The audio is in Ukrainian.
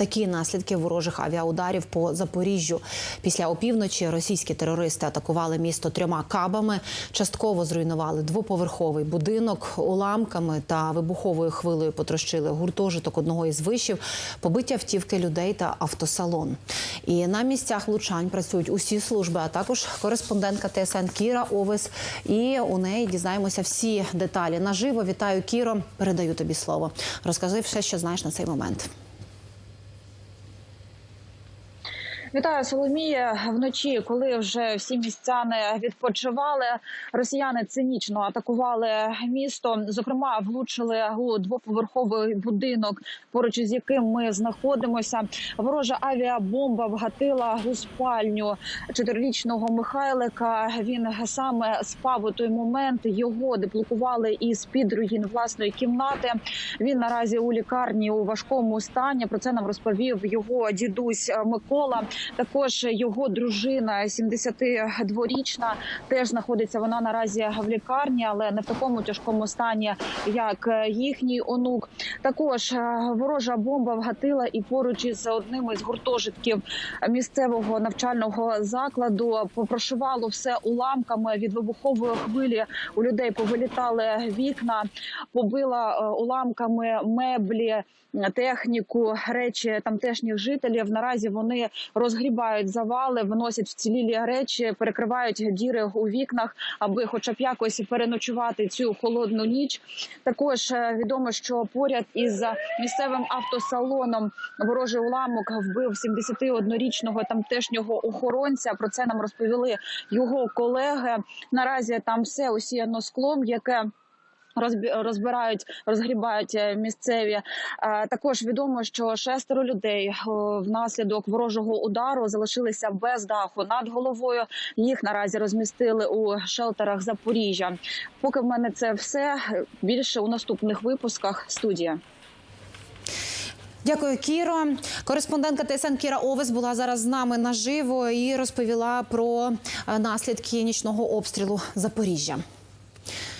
такі наслідки ворожих авіаударів по Запоріжжю. Після опівночі російські терористи атакували місто трьома кабами, частково зруйнували двоповерховий будинок уламками та вибуховою хвилею потрощили гуртожиток одного із вишів, побиті автівки людей та автосалон. І на місцях влучань працюють усі служби, а також кореспондентка ТСН Кіра Овес. І у неї дізнаємося всі деталі. Наживо вітаю Кіро. Передаю тобі слово. Розкажи все, що знаєш на цей момент. Вітаю Соломія. Вночі, коли вже всі містяни відпочивали, росіяни цинічно атакували місто. Зокрема, влучили у двоповерховий будинок, поруч із яким ми знаходимося. Ворожа авіабомба вгатила у спальню чотирирічного Михайлика. Він саме спав у той момент. Його деблокували із під руїн власної кімнати. Він наразі у лікарні у важкому стані. Про це нам розповів його дідусь Микола. Також його дружина, 72-річна, теж знаходиться вона наразі в лікарні, але не в такому тяжкому стані, як їхній онук. Також е, ворожа бомба вгатила і поруч із одним із гуртожитків місцевого навчального закладу попрошувало все уламками від вибухової хвилі. У людей повилітали вікна, побила е, уламками меблі. Техніку, речі тамтешніх жителів наразі вони розгрібають завали, виносять вцілілі речі, перекривають діри у вікнах, аби, хоча б якось переночувати цю холодну ніч. Також е, відомо, що поряд із місцевим автосалоном ворожий уламок вбив 71-річного тамтешнього охоронця. Про це нам розповіли його колеги. Наразі там все усіяно склом, яке розбирають, розгрібають е, місцеві. Е, Також відомо, що шестеро людей е, внаслідок ворожого удару залишилися без даху над головою. Їх наразі розмістили у шелтерах Запоріжжя. Поки в мене це все більше у наступних випусках. Студія. Дякую, Кіро. Кореспондентка ТСН Кіра Овес була зараз з нами наживо і розповіла про наслідки нічного обстрілу Запоріжжя.